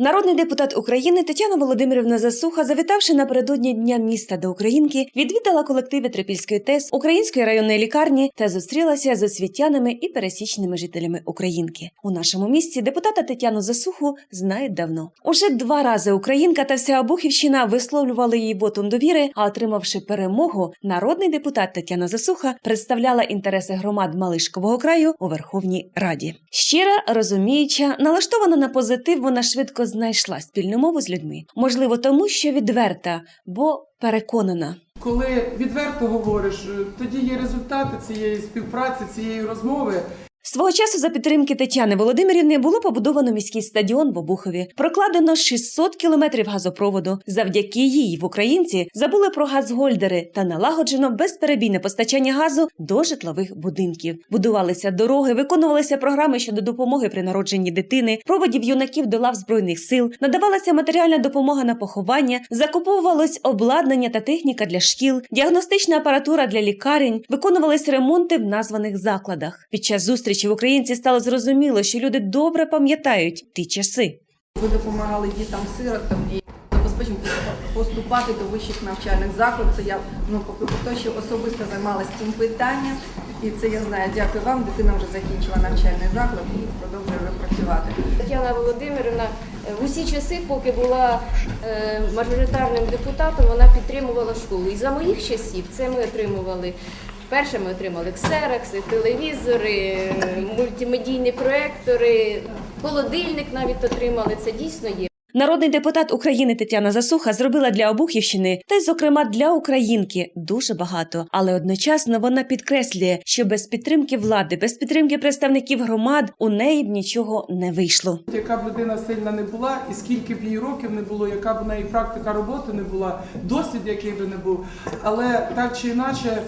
Народний депутат України Тетяна Володимирівна Засуха, завітавши напередодні дня міста до Українки, відвідала колективи Трипільської ТЕС Української районної лікарні та зустрілася з освітянами і пересічними жителями Українки. У нашому місті депутата Тетяну Засуху знають давно. Уже два рази Українка та вся Обухівщина висловлювали їй вотум довіри. А отримавши перемогу, народний депутат Тетяна Засуха представляла інтереси громад Малишкового краю у Верховній Раді. Щира, розуміюча, налаштована на позитив, вона швидко знайшла спільну мову з людьми. Можливо, тому що відверта, бо переконана. Коли відверто говориш, е, тоді є результати цієї співпраці, цієї розмови. Свого часу за підтримки Тетяни Володимирівни було побудовано міський стадіон в Обухові, прокладено 600 кілометрів газопроводу. Завдяки їй в українці забули про газгольдери та налагоджено безперебійне постачання газу до житлових будинків. Будувалися дороги, виконувалися програми щодо допомоги при народженні дитини, проводів юнаків до лав збройних сил, надавалася матеріальна допомога на поховання, закуповувалось обладнання та техніка для шкіл, діагностична апаратура для лікарень, виконувались ремонти в названих закладах. Під час зустрічі в українці стало зрозуміло, що люди добре пам'ятають ті часи. Ви допомагали дітям сиротам і забезпечимо поступати до вищих навчальних закладів. Це я ну поки то, що особисто займалася цим питанням, і це я знаю. Дякую вам. Дитина вже закінчила навчальний заклад і продовжує працювати. Тетяна Володимирівна е, в усі часи, поки була е, мажоритарним депутатом, вона підтримувала школу. І за моїх часів це ми отримували. Перше ми отримали ксерекси, телевізори, мультимедійні проектори, холодильник навіть отримали. Це дійсно є. Народний депутат України Тетяна Засуха зробила для Обухівщини, та й, зокрема, для Українки дуже багато. Але одночасно вона підкреслює, що без підтримки влади, без підтримки представників громад у неї б нічого не вийшло. Яка б людина сильна не була, і скільки б їй років не було, яка б в неї практика роботи не була, досвід який би не був. Але так чи інакше,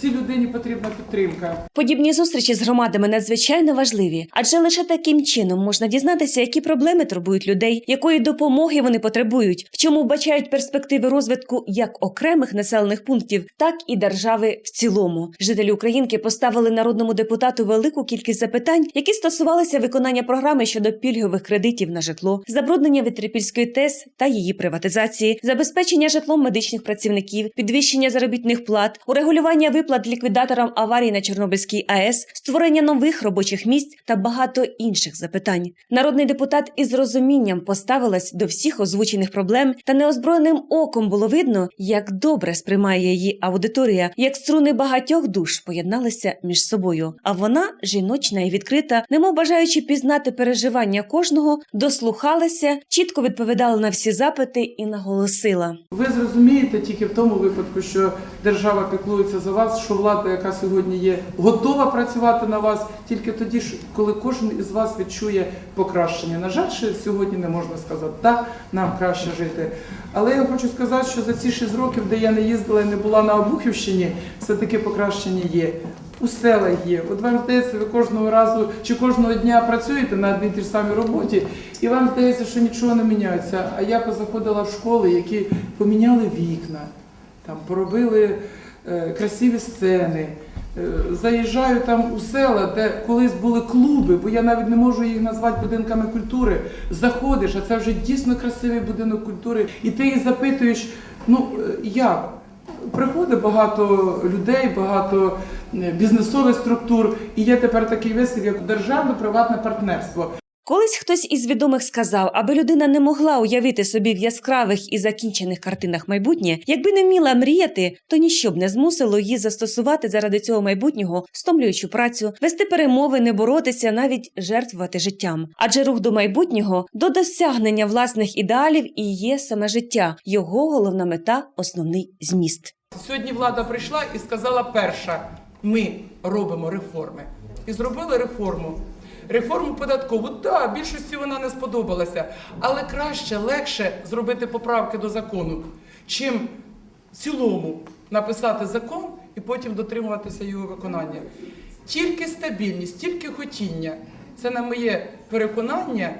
цій людині потрібна підтримка. Подібні зустрічі з громадами надзвичайно важливі, адже лише таким чином можна дізнатися, які проблеми турбують людей, якої допомоги вони потребують, в чому вбачають перспективи розвитку як окремих населених пунктів, так і держави в цілому. Жителі Українки поставили народному депутату велику кількість запитань, які стосувалися виконання програми щодо пільгових кредитів на житло, забруднення від Трипільської ТЕС та її приватизації, забезпечення житлом медичних працівників, підвищення заробітних плат, урегулювання виплат ліквідаторам аварій на Чорнобильській АЕС, створення нових робочих місць та багато інших запитань. Народний депутат із розумінням поставилась до всіх озвучених проблем, та неозброєним оком було видно, як добре сприймає її аудиторія, як струни багатьох душ поєдналися між собою. А вона, жіночна і відкрита, немов бажаючи пізнати переживання кожного, дослухалася, чітко відповідала на всі запити і наголосила. Ви зрозумієте тільки в тому випадку, що держава піклується за вас, що влада, яка сьогодні є, готова працювати на вас тільки тоді, коли кожен із вас відчує покращення. На жаль, ще сьогодні не можна сказати, так, нам краще жити. Але я хочу сказати, що за ці 6 років, де я не їздила і не була на Обухівщині, все-таки покращення є. У селах є. От вам здається, ви кожного разу чи кожного дня працюєте на одній тій самій роботі, і вам здається, що нічого не міняється. А я позаходила в школи, які поміняли вікна, там поробили красиві сцени. Е, Заїжджаю там у села, де колись були клуби, бо я навіть не можу їх назвати будинками культури. Заходиш, а це вже дійсно красивий будинок культури, і ти їх запитуєш, ну е, як? Приходить багато людей, багато е, бізнесових структур, і є тепер такий вислів, як державно-приватне партнерство. Колись хтось із відомих сказав, аби людина не могла уявити собі в яскравих і закінчених картинах майбутнє, якби не вміла мріяти, то ніщо б не змусило її застосувати заради цього майбутнього стомлюючу працю, вести перемови, боротися, навіть жертвувати життям. Адже рух до майбутнього, до досягнення власних ідеалів і є саме життя, його головна мета, основний зміст. Сьогодні влада прийшла і сказала перша: ми робимо реформи. І зробили реформу. Реформу податкову, так, більшості вона не сподобалася, але краще, легше зробити поправки до закону, чим в цілому написати закон і потім дотримуватися його виконання. Тільки стабільність, тільки хотіння, це на моє переконання,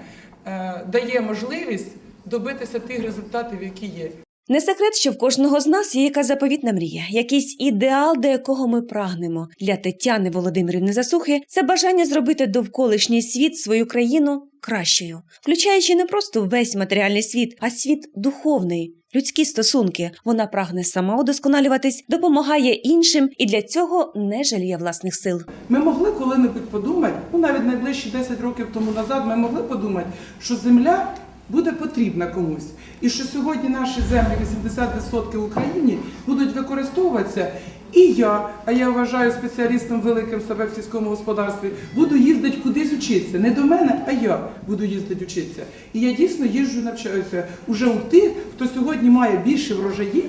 е, дає можливість добитися тих результатів, які є. Не секрет, що в кожного з нас є якась заповітна мрія, якийсь ідеал, до якого ми прагнемо. Для Тетяни Володимирівни Засухи це бажання зробити довколишній світ свою країну кращою, включаючи не просто весь матеріальний світ, а світ духовний. Людські стосунки вона прагне сама удосконалюватись, допомагає іншим і для цього не жаліє власних сил. Ми могли коли-небудь подумати, ну навіть найближчі 10 років тому назад, ми могли подумати, що земля буде потрібна комусь. І що сьогодні наші землі, 80% в Україні, будуть використовуватися. І я, а я вважаю спеціалістом великим себе в сільському господарстві, буду їздити кудись вчитися. Не до мене, а я буду їздити вчитися. І я дійсно їжджу навчаюся уже у тих, хто сьогодні має більше врожаїв,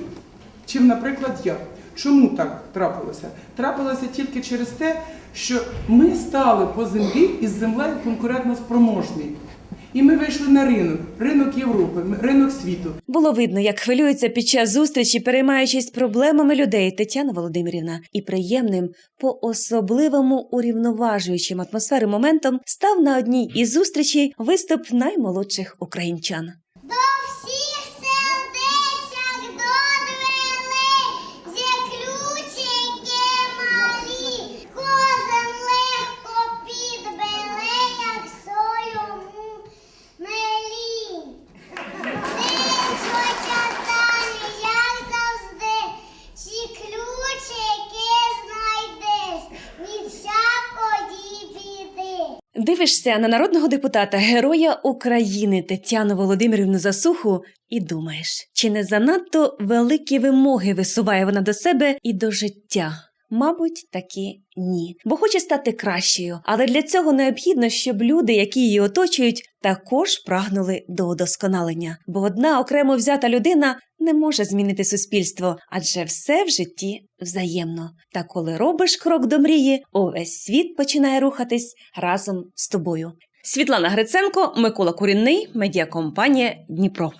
чим, наприклад, я. Чому так трапилося? Трапилося тільки через те, що ми стали по землі із землею конкурентно спроможні. І ми вийшли на ринок, ринок Європи, ринок світу. Було видно, як хвилюється під час зустрічі, переймаючись проблемами людей Тетяна Володимирівна, і приємним, по-особливому урівноважуючим атмосфери моментом став на одній із зустрічей виступ наймолодших українчан. Дивишся на народного депутата, героя України Тетяну Володимирівну Засуху, і думаєш, чи не занадто великі вимоги висуває вона до себе і до життя? Мабуть, таки ні, бо хоче стати кращою, але для цього необхідно, щоб люди, які її оточують, також прагнули до удосконалення. Бо одна окремо взята людина не може змінити суспільство, адже все в житті взаємно. Та коли робиш крок до мрії, увесь світ починає рухатись разом з тобою. Світлана Гриценко, Микола Курінний, медіакомпанія Дніпро.